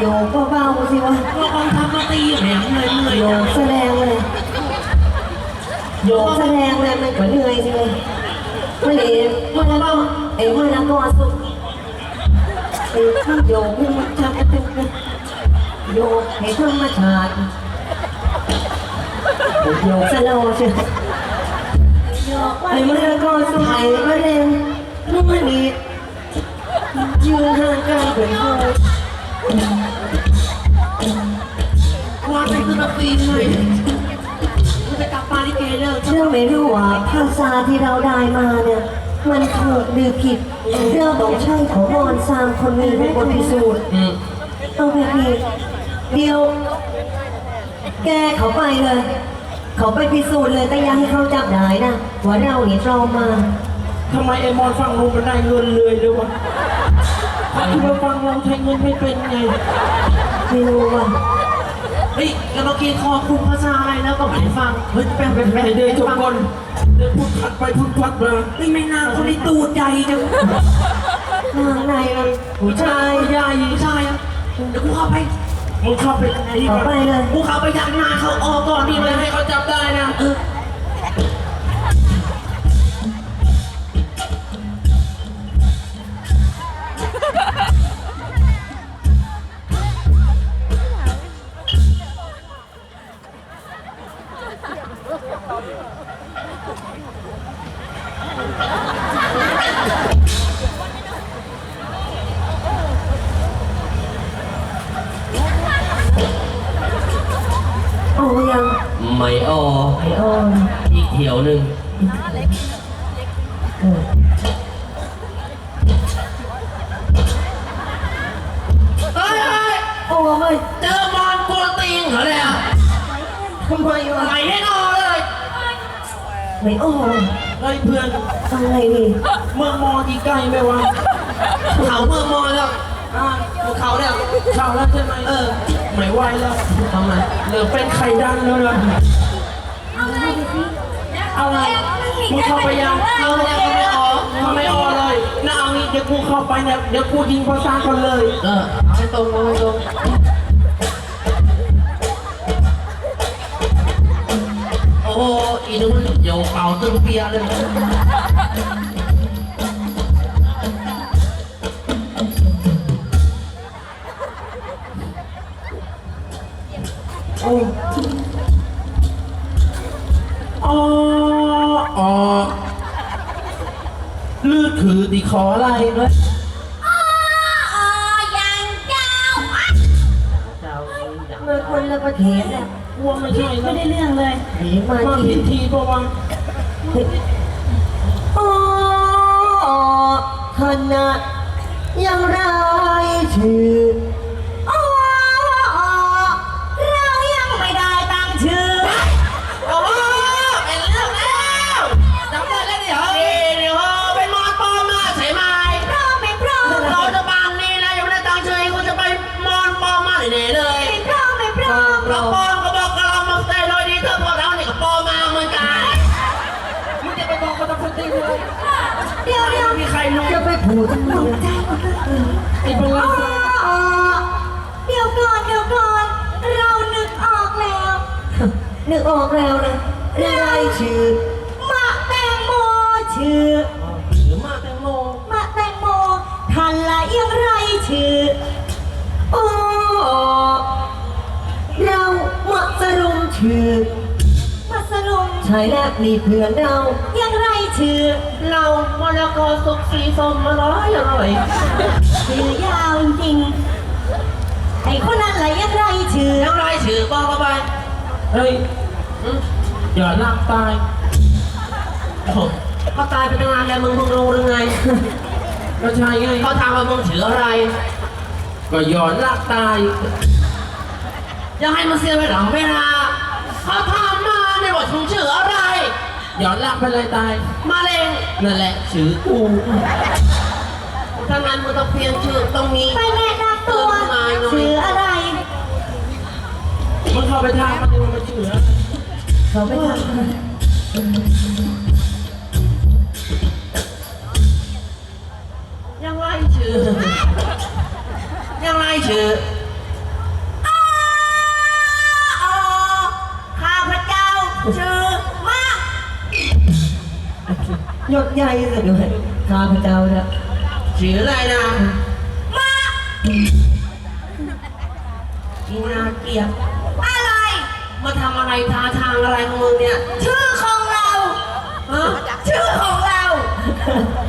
โยกเบาๆสิวะก็กองทัพมาตีแหมเหนื่อยเหนื่อยโยกแสดงเลย โยกแสดงเลยมันก็เหนื่อยสิเลยมาเลยมาแล้วไอ้มาแล้วก็สุดไอ้ข้าโยกให้มันชักกระตุกนะโยกให้ธรรมาชาติโยกสโลว์เชียวไอ้มาแล้วก็สุดไอ้มาเร็วนู่นนี่ยืนห่างกันเป็นโูว่ ปคือมาตีหน่อยกูจะกลับปาลิเกเลิกเรื่องไม่รู้ว่าภาษาที่เราได้มาเนี่ย มันถูกหรือผิดเรื่องของช่างของมอนซามคนนี้เป็นคนพิสูจน์อืมต้องไปผิดเดียว แกเขาไปเลย เขาไปพิสูจน์เลยแต่อยังให้เขาจับได้นะว่าเราเนี่ยเรามาทำไมไอ้มอนฟังรู้มันได้เงินเลยเลยวะถ้าที่มาฟังเราใช้เงินไม่เป็นไงไม่รู้ว่า เฮ้ยแล้วเมื่อกี้คอคุณภาษาอะไรแล้วก็ไม่ได้ฟัง เฮ้ยแป๊บแป๊บแป๊บเดี๋ยวจบก่อนเดี๋ยวพูดขัดไปพูดพัดมาเฮ้ยไม่นานคนนี้ตูดใหญ่จังทางในมันผู้ชายใหญ่ใช่อะเดี๋ยวกูเข้าไปมึงเข้าไปข้างในดีกเขาว่าไปเลยกูเข้าไปยักหน้าเขาออกก่อนดีเลยให้เขาจับได้นะเออ เหรอเนี่ยทำไมวะไหลแน่นอนเลยไม่โอ้เฮ้ยเพื่อนอะไรนี่เมืองมอที่ใกล้ไหมวะเขาเมืองมอแล้วอ่าเขาแล้วเขาแล้วใช่ไหมเออไม่ไหวแล้วทำไมเหลือเป็นไข่ดันแล้วล่ะเอาไงมึงเข้าไปยังเอายังเขาไม่ออกเขาไม่ออกเลยน่าเอางี้เดี๋ยวกูเข้าไปเนี่ยเดี๋ยวกูยิงภาษาก่อนเลย เออเอาให้ตรงเอาให้ตรง อ้โหอีนู้นโยเป่าตึงเปียเลยโอ้อ๋ออ๋อลือถือตีขออะไรเลย มื่อคนละประเทศเนี่ยกลัวไม่ใช่ไม่ได้เรื่องเลยหนีมามาที่ผิดทีปะวะอ๋อคณะยังไรชื่ออ๋อ เลยเดี๋ยวเดี๋ยวมีใครรู้จะไปผูดตกใจไอ้เป็นไรอ๋อเดี๋ยวก่อนเดี๋ยวก่อนเรานึกออกแล้วนึกออกแล้วนะอะไรชื่อมะแตงโมชื่อหรือมาแตงโมมะแตงโมทันละยังไรชื่อโอ้เรามะสรุมชื่อมะส รุมใช่แล้วนี่เพื่อนเรายังไรชื่อ เรามะละกอสุกสีส้มอร่อยอร่อยชื่อยาวจริงๆไอ้คนนั้นละยังไรชื่อยังไรชื่อบอกเข้าไปเฮ้ยอืมอย่าลากตายโอ้โหเขาตายไปตั้งนานแล้วมึงเพิ่งรู้หรือไงก็ใช่ไงเขาถามว่ามึงชื่ออะไร ก็ย้อนลากตายจะให้มันเสียไปหลังเวลาเขา อนราบไปเลยตาย มาเลงนั่นแหละชื่อกูถ้างานมือตะเพียนชื่อต้องมีไปแม่นำตัวชื่ออะไรมึงเข้าไปทางมันดูมาชื่ออะไรเขาไปทางยังไล่ชื่อยังไล่ชื่อข้าพเจ้าชื่อ ยศใหญ่ซะด้วยข้าพเจ้านะชื่ออะไรนะมาอีนาเกลียดอะไร มาทำอะไรท่าทางอะไรของมึงเนี่ยชื่อของเราฮะชื่อของเรา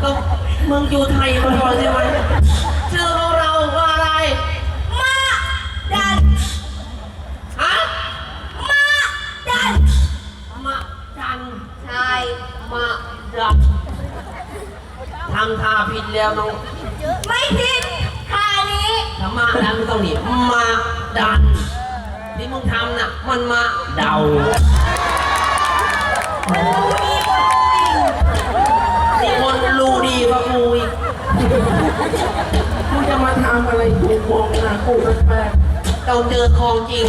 ก็มึงอยู่ไทยมาก่อนใช่ไหม ท่าผิดแล้วน้องไม่ผิดท่านี้ถ้ามาดันไม่ต้องหนีมาดันที่มึงทำน่ะ มันมาเดานี่คนรู้ดีกว่ากูอีกกูจะมาทำอะไรกูมองหน้ากูแปลกๆเราเจอของจริง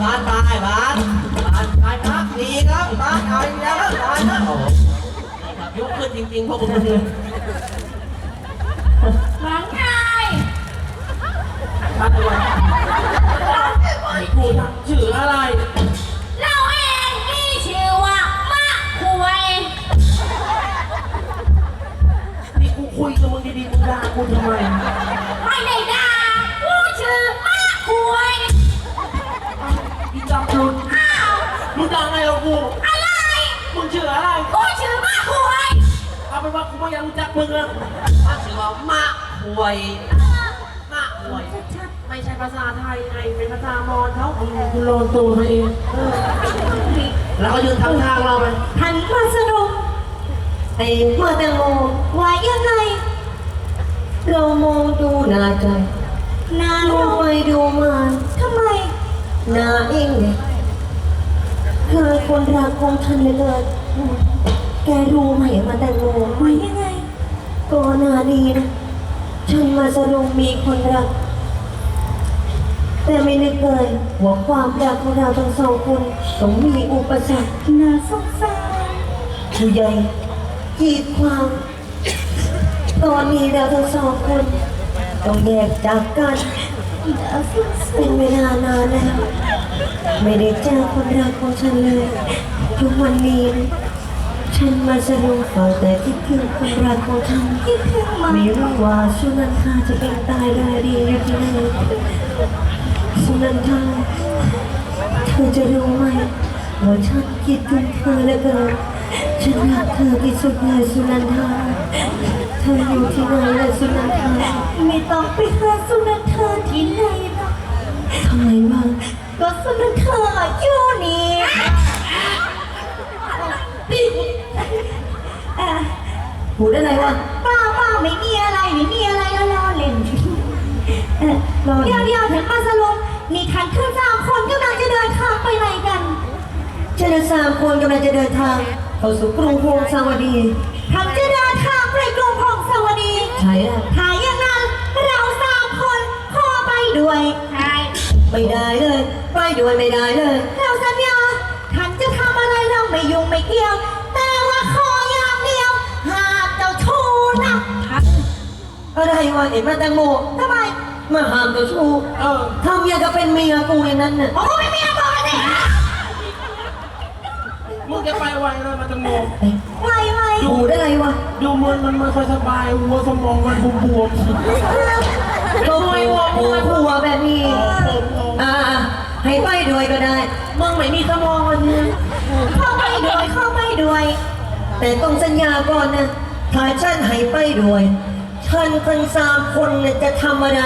บ้านไปบ้านบ้านไปครับดีครับบ้านเอาอีกแล้วครับบ้านครับโอ้โหนี่ครับยกขึ้นจริงๆพวกคุณ หลังไงบ้านอะไรไอ้กูทำชื่ออะไร เราเองมีชื่อว่ามะควยนี่กูคุยกับมึงดีๆมึงด่ากูทำไมไม่ได้ด่ากูชื่อมะควยอีจับหลุดอ้าวมึงด่าไงกับกู อะไร มึงชื่ออะไร กูชื่อมะควย เอาเป็นว่ากูไม่อยากรู้จักมึงแล้วมาชื่อว่ามะหวยมะหวยไม่ใช่ภาษาไทยไงเป็นภาษามอญเขาคุณโลนตัวมาเองเออแล้วก็ยืนทำทางเราไปหันมาสรุปไอ้เมื่อแตงโมว่ายังไง เรามองดูหน้าใจนาดูโนไปดูมาทำไมหน้าเองเนี่ยคือคนรักของฉันเหลยเลย แกรู้ไหมมาแตงโมว่ายังไงก่อนหน้านี้นะ ฉันมาสรุปมีคนรัก แต่ไม่นึกเลยว่าความรักของเราทั้งสองคนต้องมีอุปสรรคน่าสงสารผู้ใหญ่กีดความตอนนี้เราทั้งสองคนต้องแยกจากกันเป็นเวลานานแล้ว ไม่ได้เจอคนรักของฉันเลยทุกวันนี้นะ ฉันมาสรุปเฝ้าแต่คิดถึงคนรักของฉันคิดถึงมาไม่รู้ว่าสุนันทาจะเป็นตายได้ดีอยู่ที่ไหนสุนันทาเธอจะรู้ไหมว่าฉันคิดถึงเธอเหลือเกินฉันรักเธอที่สุดเลยสุนันทาเธออยู่ที่ไหนล่ะสุนันทาไม่ต้องไปหาสุนันทาที่ไหนหรอกทำไมวะก็สุนันทาอยู่นี่เอ่อ พูดอะไรวะป้าป้าไม่มีอะไรไม่มีอะไรแล้วล้อเล่นเอ่อเดี๋ยวเดี๋ยวถึงมาสรุปนี่ท่านคือสามคนกำลังจะเดินทางไปไหนกันฉันและสามคนกำลังจะเดินทาง เข้าสู่กรุงพงสวัสดีท่านจะเดินทางไปกรุงพงสวัสดีใช่แล้วถ้าอย่างนั้นเราสามคนขอไปด้วยใช่ไม่ได้เลย ไปด้วยไม่ได้เลย เราสัญญาท่านจะทำอะไรเราไม่ยุ่งไม่เกี่ยว อะไรวะเอ็มมาแตงโมทำไมมาห้ามตัวชูเออทำอย่างกับเป็นเมียกูอย่างนั้นน่ะโอ้ไม่มีอะไรบอกเลยมึงจะไปไวเลยมาตังโมไวไวดูได้ไงวะดูมันมันไม่ค่อยสบายหัวสมองมันบวมก็ไม่หัวหัวหัวแบบนี้ๆอ่าให้ไปด้วยก็ได้มึงไม่มีสมองวันนี้เข้าไปด้วยเข้าไปด้วย แต่ต้องสัญญาก่อนนะถ้าฉันให้ไปด้วย ฉันทั้งสามคนเนี่ยจะทำอะไร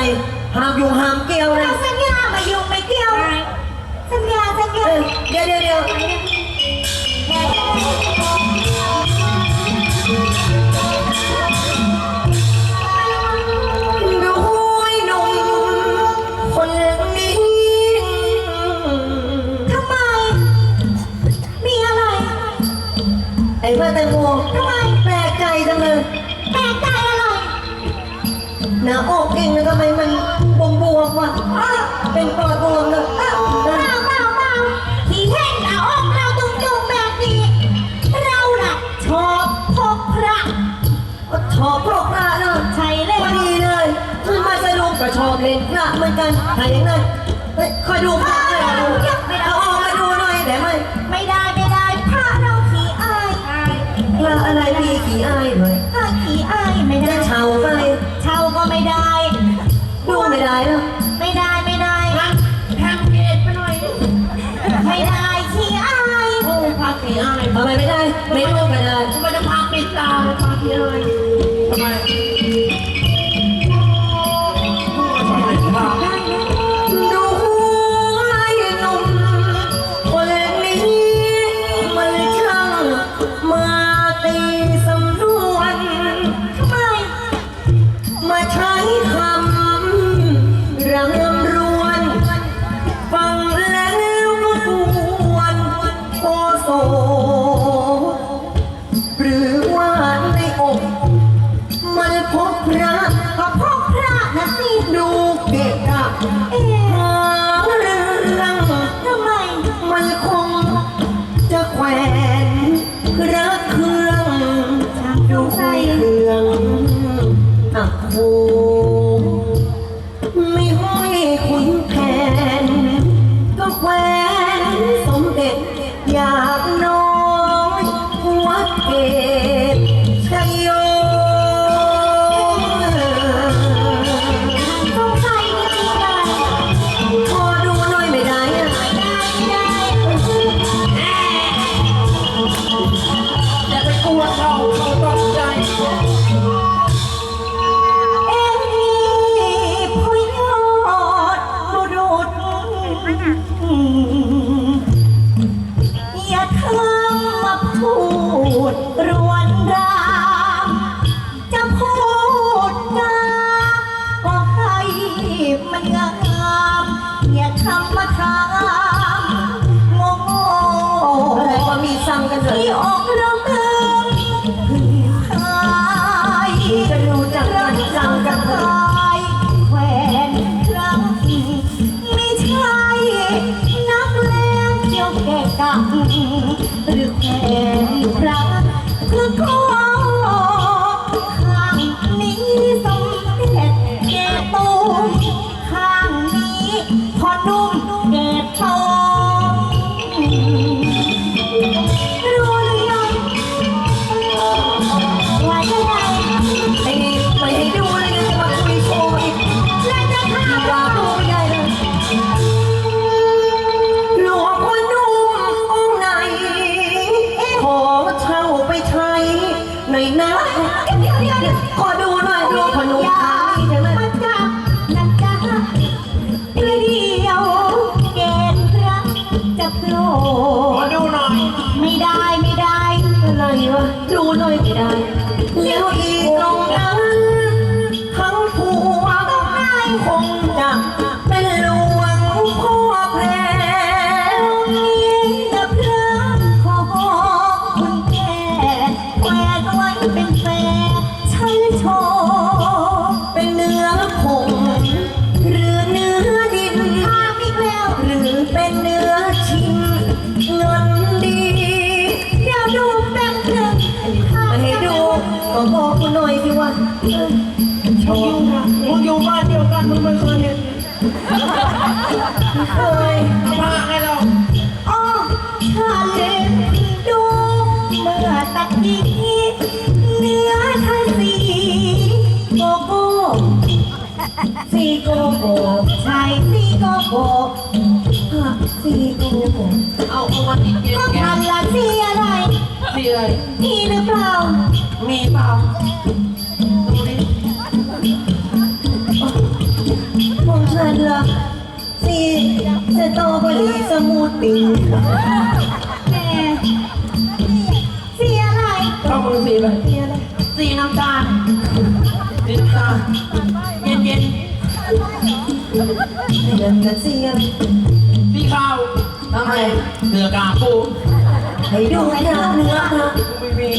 ห้ามอยู่ห้ามเกี่ยวเรานะสัญญาไม่ยุ่งไม่เกี่ยว สัญญาสัญเอญาอเดี๋ยวเดี๋ยวเดี๋ยวดูไอ้หนุ่มคนนี้ ทำไม มีอะไร ไอ้มาแตงโมทำไมแปลกใจจังเลย แปลกใจอะไร หนาอกเองนะทำไมมันบวมบวมๆวะเป็นปอดบวมเลยอ้าเปาเปาเปาทีแท่งเอาออกเราตุงจุงแบบนี้ เราล่ะชอบพกพระชอบพกพระเลยใช่เลพอยดีเลยขึ้นมาสรุปก็ชอบเล่นพระเหมือนกันถ่ายยังไงเฮ้ยคอยดูพระเลยเอาออกมาดูหน่อยแต่ไม่ไม่ได้ไม่ได้พระเราขี้อายพระอะไรมีกี่อายเลยถ้าขี้อายไม่ได้ จะเฉาไป ไม่ได้ ดูไม่ได้หรอไม่ได้ไม่ได้ ทางเพจไปหน่อยไม่ได้ขี้อายโอ้พาขี้อายทำไมไม่ได้ ไม่รู้ไม่ได้ มันจะพาปิดตาพาขี้อาย 啊不 ชอบมึงอยู่บ้านเดียวกันมึงไม่เคยเห็นเคยมาไงเราอ้อทะเลดูเมื่อตะกี้เนื้อทะเลโกโก้สีโกโก้ใช่สีโกโก้สีโกโก้เอาเอามาทีเดียวต้อะไรสีอะไรสีอะไรมีหรือเปล่ามีเปล่า จะโตไปเลยรี่สมูทตีแแหมสีอะไรต้องมือสีอะไรสีอะไสีน้ำตาลน้ำตาลเย็นเย็นเย็นเย็นสีอะไรสีขาวทำไมเนื้อกาปูให้ดูให้ดูเน้อเนื้อไม่มี